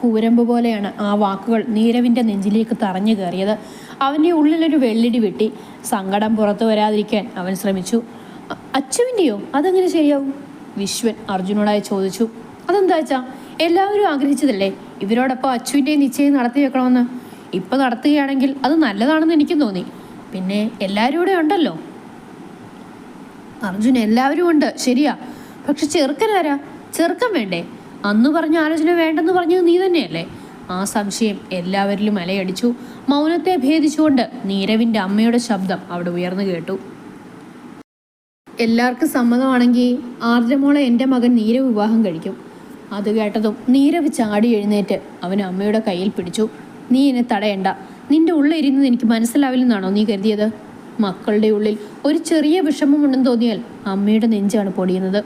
കൂരമ്പ് പോലെയാണ് ആ വാക്കുകൾ നീരവിന്റെ നെഞ്ചിലേക്ക് തറഞ്ഞു കയറിയത്. അവന്റെ ഉള്ളിലൊരു വെള്ളിടി വെട്ടി. സങ്കടം പുറത്തു വരാതിരിക്കാൻ അവൻ ശ്രമിച്ചു. അച്ഛുവിന്റെയോ? അതെങ്ങനെ ശരിയാവും? വിശ്വൻ അർജുനോടായി ചോദിച്ചു. അതെന്താ വെച്ചാ എല്ലാവരും ആഗ്രഹിച്ചതല്ലേ? ഇവരോടൊപ്പം അച്ചുവിന്റെ നിശ്ചയം നടത്തി വെക്കണമെന്ന്. ഇപ്പൊ നടത്തുകയാണെങ്കിൽ അത് നല്ലതാണെന്ന് എനിക്ക് തോന്നി. പിന്നെ എല്ലാവരും ഇവിടെ ഉണ്ടല്ലോ? അർജുൻ എല്ലാവരും ഉണ്ട്. ശരിയാ. പക്ഷെ ചെറുക്കനാരാ ചെറുക്കൻ വേണ്ടേ? അന്ന് പറഞ്ഞ ആലോചന വേണ്ടെന്ന് പറഞ്ഞത് നീ തന്നെയല്ലേ? ആ സംശയം എല്ലാവരിലും അലയടിച്ചു. മൗനത്തെ ഭേദിച്ചുകൊണ്ട് നീരവിന്റെ അമ്മയുടെ ശബ്ദം അവിടെ ഉയർന്നു കേട്ടു. എല്ലാവർക്കും സമ്മതമാണെങ്കിൽ ആർദ്രമോളെ എന്റെ മകൻ നീരവ് വിവാഹം കഴിക്കും. അത് കേട്ടതും നീരവ് ചാടി എഴുന്നേറ്റ് അവൻ അമ്മയുടെ കയ്യിൽ പിടിച്ചു. നീ എന്നെ തടയണ്ട. നിന്റെ ഉള്ളിരുന്നത് എനിക്ക് മനസ്സിലാവില്ലെന്നാണോ നീ കരുതിയത്? മക്കളുടെ ഉള്ളിൽ ഒരു ചെറിയ വിഷമമുണ്ടെന്ന് തോന്നിയാൽ അമ്മയുടെ നെഞ്ചാണ് പൊടിയുന്നത്.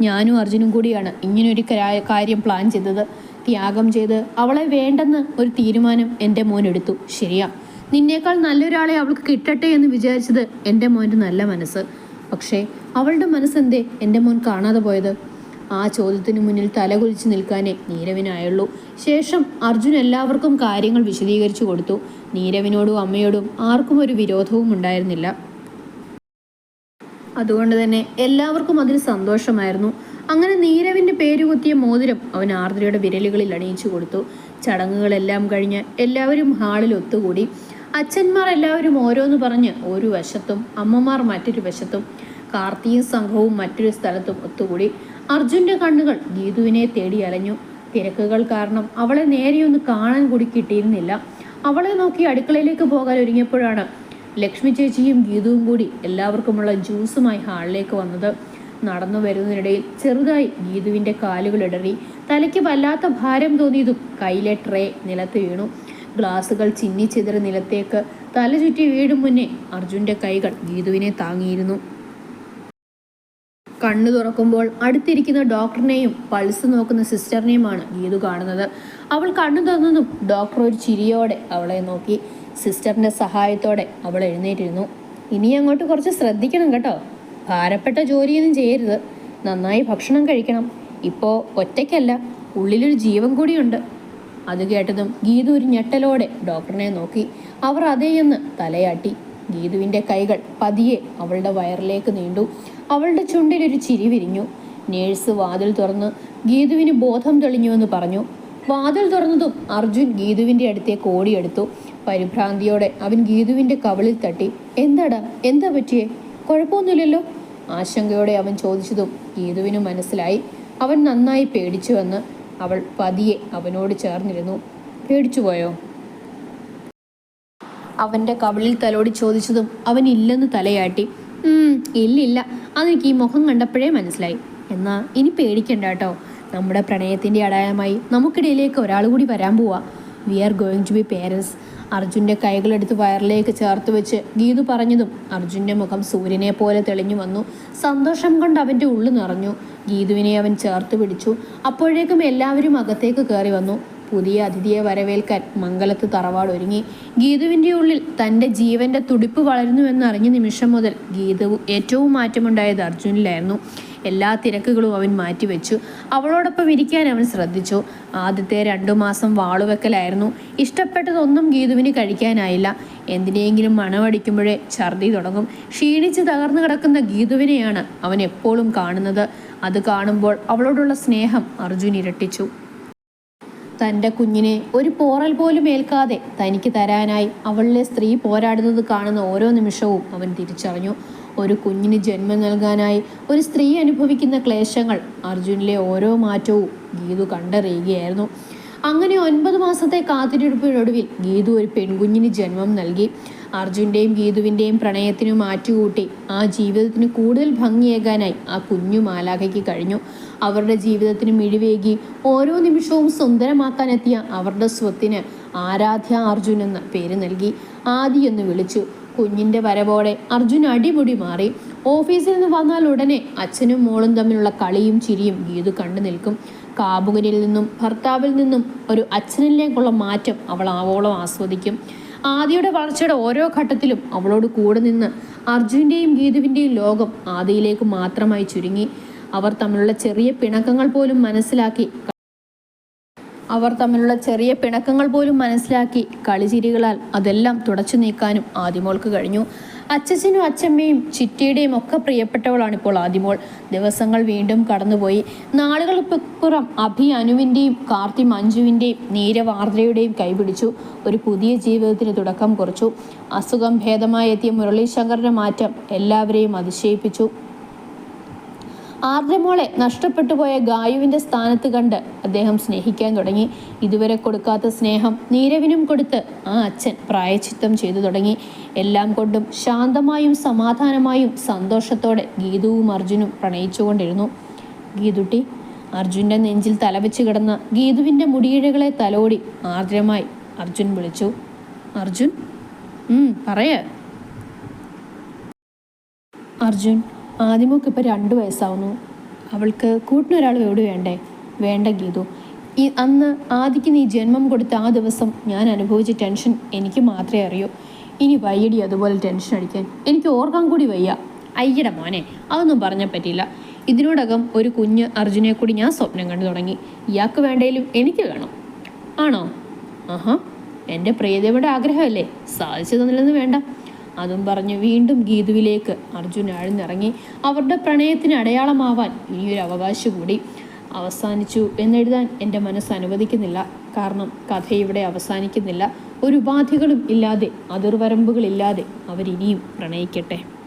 ഞാനും അർജുനും കൂടിയാണ് ഇങ്ങനൊരു കരാ- കാര്യം പ്ലാൻ ചെയ്തത്. ത്യാഗം ചെയ്ത് അവളെ വേണ്ടെന്ന് ഒരു തീരുമാനം എന്റെ മോൻ എടുത്തു. ശരിയാ. നിന്നേക്കാൾ നല്ലൊരാളെ അവൾക്ക് കിട്ടട്ടെ എന്ന് വിചാരിച്ചത് എന്റെ മോന്റെ നല്ല മനസ്സ്. പക്ഷേ അവളുടെ മനസ്സെന്തേ എന്റെ മോൻ കാണാതെ പോയത്? ആ ചോദ്യത്തിന് മുന്നിൽ തലകുലിച്ച് നിൽക്കാനേ നീരവിനായുള്ളൂ. ശേഷം അർജുൻ എല്ലാവർക്കും കാര്യങ്ങൾ വിശദീകരിച്ചു കൊടുത്തു. നീരവിനോടും അമ്മയോടും ആർക്കും ഒരു വിരോധവും ഉണ്ടായിരുന്നില്ല. അതുകൊണ്ട് തന്നെ എല്ലാവർക്കും അതിൽ സന്തോഷമായിരുന്നു. അങ്ങനെ നീരവിന്റെ പേരുകുത്തിയ മോതിരം അവൻ ആർദ്രയുടെ വിരലുകളിൽ അണിയിച്ചു കൊടുത്തു. ചടങ്ങുകളെല്ലാം കഴിഞ്ഞ് എല്ലാവരും ഹാളിൽ ഒത്തുകൂടി. അച്ഛന്മാർ എല്ലാവരും ഓരോന്ന് പറഞ്ഞ് ഒരു വശത്തും അമ്മമാർ മറ്റൊരു വശത്തും കാർത്തിയും സംഘവും മറ്റൊരു സ്ഥലത്തും ഒത്തുകൂടി. അർജുന്റെ കണ്ണുകൾ ഗീതുവിനെ തേടി അലഞ്ഞു. തിരക്കുകൾ കാരണം അവളെ നേരെയൊന്ന് കാണാൻ കൂടി കിട്ടിയിരുന്നില്ല. അവളെ നോക്കി അടുക്കളയിലേക്ക് പോകാൻ ഒരുങ്ങിയപ്പോഴാണ് ലക്ഷ്മി ചേച്ചിയും ഗീതുവും കൂടി എല്ലാവർക്കുമുള്ള ജ്യൂസുമായി ഹാളിലേക്ക് വന്നത്. നടന്നു വരുന്നതിനിടയിൽ ചെറുതായി ഗീതുവിന്റെ കാലുകൾ ഇടറി. തലയ്ക്ക് വല്ലാത്ത ഭാരം തോന്നിയതും കയ്യിലെ ട്രേ നിലത്ത് വീണു. ഗ്ലാസുകൾ ചിന്നിച്ചെതിർ നിലത്തേക്ക് തല ചുറ്റി വീഴും മുന്നേ അർജുന്റെ കൈകൾ ഗീതുവിനെ താങ്ങിയിരുന്നു. കണ്ണു തുറക്കുമ്പോൾ അടുത്തിരിക്കുന്ന ഡോക്ടറിനെയും പൾസ് നോക്കുന്ന സിസ്റ്ററിനെയുമാണ് ഗീതു കാണുന്നത്. അവൾ കണ്ണു തുറന്നതും ഡോക്ടർ ഒരു ചിരിയോടെ അവളെ നോക്കി. സിസ്റ്ററിന്റെ സഹായത്തോടെ അവൾ എഴുന്നേറ്റിരുന്നു. ഇനി അങ്ങോട്ട് കുറച്ച് ശ്രദ്ധിക്കണം കേട്ടോ. ഭാരപ്പെട്ട ജോലിയൊന്നും ചെയ്യരുത്. നന്നായി ഭക്ഷണം കഴിക്കണം. ഇപ്പോൾ ഒറ്റയ്ക്കല്ല ഉള്ളിലൊരു ജീവൻ കൂടിയുണ്ട്. അത് കേട്ടതും ഗീതു ഒരു ഞെട്ടലോടെ ഡോക്ടറിനെ നോക്കി. അവർ അതേയെന്ന് തലയാട്ടി. ഗീതുവിന്റെ കൈകൾ പതിയെ അവളുടെ വയറിലേക്ക് നീണ്ടു. അവളുടെ ചുണ്ടിലൊരു ചിരി വിരിഞ്ഞു. നേഴ്സ് വാതിൽ തുറന്ന് ഗീതുവിന് ബോധം തെളിഞ്ഞുവെന്ന് പറഞ്ഞു. വാതിൽ തുറന്നതും അർജുൻ ഗീതുവിന്റെ അടുത്തേക്ക് ഓടിയെടുത്തു. പരിഭ്രാന്തിയോടെ അവൻ ഗീതുവിന്റെ കവളിൽ തട്ടി എന്താടാ? എന്താ പറ്റിയേ? കുഴപ്പമൊന്നുമില്ലല്ലോ? ആശങ്കയോടെ അവൻ ചോദിച്ചതും ഗീതുവിന് മനസ്സിലായി. അവൻ നന്നായി പേടിച്ചുവെന്ന് അവൾ പതിയെ അവനോട് ചേർന്നിരുന്നു. പേടിച്ചുപോയോ അവന്റെ കവളിൽ തലോടി ചോദിച്ചതും അവൻ ഇല്ലെന്ന് തലയാട്ടി. "ഉം, ഇല്ലില്ല. അതെനിക്ക് ഈ മുഖം കണ്ടപ്പോഴേ മനസ്സിലായി. എന്നാ ഇനി പേടിക്കണ്ട കേട്ടോ. നമ്മുടെ പ്രണയത്തിന്റെ അടയാളമായി നമുക്കിടയിലേക്ക് ഒരാൾ കൂടി വരാൻ പോവാ. We are going to be parents അർജുന്റെ കൈകളെടുത്ത് വയറിലേക്ക് ചേർത്ത് വെച്ച് ഗീതു പറഞ്ഞതും അർജുന്റെ മുഖം സൂര്യനെ പോലെ തെളിഞ്ഞു വന്നു. സന്തോഷം കൊണ്ട് അവന്റെ ഉള്ളു നിറഞ്ഞു. ഗീതുവിനെ അവൻ ചേർത്ത് പിടിച്ചു. അപ്പോഴേക്കും എല്ലാവരും അകത്തേക്ക് കയറി വന്നു. പുതിയ അതിഥിയെ വരവേൽക്കാൻ മംഗലത്ത് തറവാട് ഒരുങ്ങി ഗീതുവിന്റെ ഉള്ളിൽ തന്റെ ജീവന്റെ തുടിപ്പ് വളരുന്നുവെന്നറിഞ്ഞ നിമിഷം മുതൽ ഗീതു ഏറ്റവും മാറ്റമുണ്ടായത് അർജുനിലായിരുന്നു. എല്ലാ തിരക്കുകളും അവൻ മാറ്റിവെച്ചു. അവളോടൊപ്പം ഇരിക്കാൻ അവൻ ശ്രദ്ധിച്ചു. ആദ്യത്തെ രണ്ടു മാസം വാളുവെക്കലായിരുന്നു. ഇഷ്ടപ്പെട്ടതൊന്നും ഗീതുവിന് കഴിക്കാനായില്ല. എന്തിനെങ്കിലും മണമടിക്കുമ്പോഴേ ഛർദി തുടങ്ങും. ക്ഷീണിച്ച് തകർന്നു കിടക്കുന്ന ഗീതുവിനെയാണ് അവൻ എപ്പോഴും കാണുന്നത്. അത് കാണുമ്പോൾ അവളോടുള്ള സ്നേഹം അർജുൻ ഇരട്ടിച്ചു. തന്റെ കുഞ്ഞിനെ ഒരു പോറൽ പോലും ഏൽക്കാതെ തനിക്ക് തരാനായി അവളിലെ സ്ത്രീ പോരാടുന്നത് കാണുന്ന ഓരോ നിമിഷവും അവൻ തിരിച്ചറിഞ്ഞു. ഒരു കുഞ്ഞിന് ജന്മം നൽകാനായി ഒരു സ്ത്രീ അനുഭവിക്കുന്ന ക്ലേശങ്ങൾ അർജുനിലെ ഓരോ മാറ്റവും ഗീതു കണ്ടറിയുകയായിരുന്നു. അങ്ങനെ ഒൻപത് മാസത്തെ കാത്തിരിപ്പിനൊടുവിൽ ഗീതു ഒരു പെൺകുഞ്ഞിന് ജന്മം നൽകി. അർജുന്റെയും ഗീതുവിന്റെയും പ്രണയത്തിനു മാറ്റുകൂട്ടി. ആ ജീവിതത്തിന് കൂടുതൽ ഭംഗിയേകാനായി ആ കുഞ്ഞു മാലാഖയ്ക്ക് കഴിഞ്ഞു. അവരുടെ ജീവിതത്തിന് മിഴിവേകി ഓരോ നിമിഷവും സുന്ദരമാക്കാനെത്തിയ അവരുടെ സ്വത്തിന് ആരാധ്യ അർജുൻ എന്ന പേര് നൽകി. ആദി വിളിച്ചു. കുഞ്ഞിന്റെ വരവോടെ അർജുൻ അടിമുടി മാറി. ഓഫീസിൽ നിന്ന് വന്നാൽ ഉടനെ അച്ഛനും മോളും തമ്മിലുള്ള കളിയും ചിരിയും ഗീതു കണ്ടു നിൽക്കും. കാബുകനിൽ നിന്നും ഭർത്താവിൽ നിന്നും ഒരു അച്ഛനിലേക്കുള്ള മാറ്റം അവൾ ആവോളം ആസ്വദിക്കും. ആദിയുടെ വളർച്ചയുടെ ഓരോ ഘട്ടത്തിലും അവളോട് കൂടെ നിന്ന് അർജുന്റെയും ഗീതുവിന്റെയും ലോകം ആദിയിലേക്ക് മാത്രമായി ചുരുങ്ങി. അവർ തമ്മിലുള്ള ചെറിയ പിണക്കങ്ങൾ പോലും മനസ്സിലാക്കി അവർ തമ്മിലുള്ള ചെറിയ പിണക്കങ്ങൾ പോലും മനസ്സിലാക്കി കളിചിരികളാൽ അതെല്ലാം തുടച്ചു നീക്കാനും ആദിമോൾക്ക് കഴിഞ്ഞു. അച്ഛച്ചനും അച്ഛമ്മയും ചിറ്റിയുടെയും ഒക്കെ പ്രിയപ്പെട്ടവളാണ് ഇപ്പോൾ ആദിമോൾ. ദിവസങ്ങൾ വീണ്ടും കടന്നുപോയി. നാളുകൾക്കുറം അഭി അനുവിന്റെയും കാർത്തി മഞ്ജുവിന്റെയും നീരവ് ആർദ്രയുടെയും കൈപിടിച്ചു. ഒരു പുതിയ ജീവിതത്തിന് തുടക്കം കുറിച്ചു. അസുഖം ഭേദമായി എത്തിയ മുരളീശങ്കറിന്റെ മാറ്റം എല്ലാവരെയും അതിശയിപ്പിച്ചു. ആർദ്രമോളെ നഷ്ടപ്പെട്ടു പോയ ഗായുവിന്റെ സ്ഥാനത്ത് കണ്ട് അദ്ദേഹം സ്നേഹിക്കാൻ തുടങ്ങി. ഇതുവരെ കൊടുക്കാത്ത സ്നേഹം നീരവിനും കൊടുത്ത് ആ അച്ഛൻ പ്രായച്ചിത്തം ചെയ്തു തുടങ്ങി. എല്ലാം കൊണ്ടും ശാന്തമായും സമാധാനമായും സന്തോഷത്തോടെ ഗീതുവും അർജുനും പ്രണയിച്ചുകൊണ്ടിരുന്നു. ഗീതുട്ടി അർജുന്റെ നെഞ്ചിൽ തലവെച്ച് കിടന്ന ഗീതുവിന്റെ മുടിയിഴകളെ തലോടി ആർദ്രമായി അർജുൻ വിളിച്ചു. അർജുൻ? പറയ. അർജുൻ ആദ്യമൊക്കെ ഇപ്പം രണ്ട് വയസ്സാവുന്നു. അവൾക്ക് കൂട്ടിനൊരാൾ എവിടെ വേണ്ടേ? വേണ്ട ഗീതു. ഈ അന്ന് ആദിക്ക് നീ ജന്മം കൊടുത്ത ആ ദിവസം ഞാൻ അനുഭവിച്ച ടെൻഷൻ എനിക്ക് മാത്രമേ അറിയൂ. ഇനി വയ്യടി അതുപോലെ ടെൻഷൻ അടിക്കാൻ. എനിക്ക് ഓർക്കാൻ കൂടി വയ്യ. അയ്യട മോനെ അതൊന്നും പറഞ്ഞാൽ പറ്റില്ല ഇതിനോടകം ഒരു കുഞ്ഞ് അർജുനെ കൂടി ഞാൻ സ്വപ്നം കണ്ടു തുടങ്ങി. ഇയാൾക്ക് വേണ്ടേലും എനിക്ക് വേണം. ആണോ? ആഹാ എന്റെ പ്രിയതയുടെ ആഗ്രഹമല്ലേ? സാധിച്ചു തന്നില്ലെന്ന് വേണ്ട. അതും പറഞ്ഞ് വീണ്ടും ഗീതുവിലേക്ക് അർജുൻ ആഴ്ന്നിറങ്ങി അവരുടെ പ്രണയത്തിന് അടയാളമാവാൻ ഇനിയൊരു അവകാശം കൂടി അവസാനിച്ചു എന്നെഴുതാൻ എന്റെ മനസ്സ് അനുവദിക്കുന്നില്ല. കാരണം കഥ ഇവിടെ അവസാനിക്കുന്നില്ല. ഒരു ഉപാധികളും ഇല്ലാതെ അതിർവരമ്പുകളില്ലാതെ അവരിനിയും പ്രണയിക്കട്ടെ.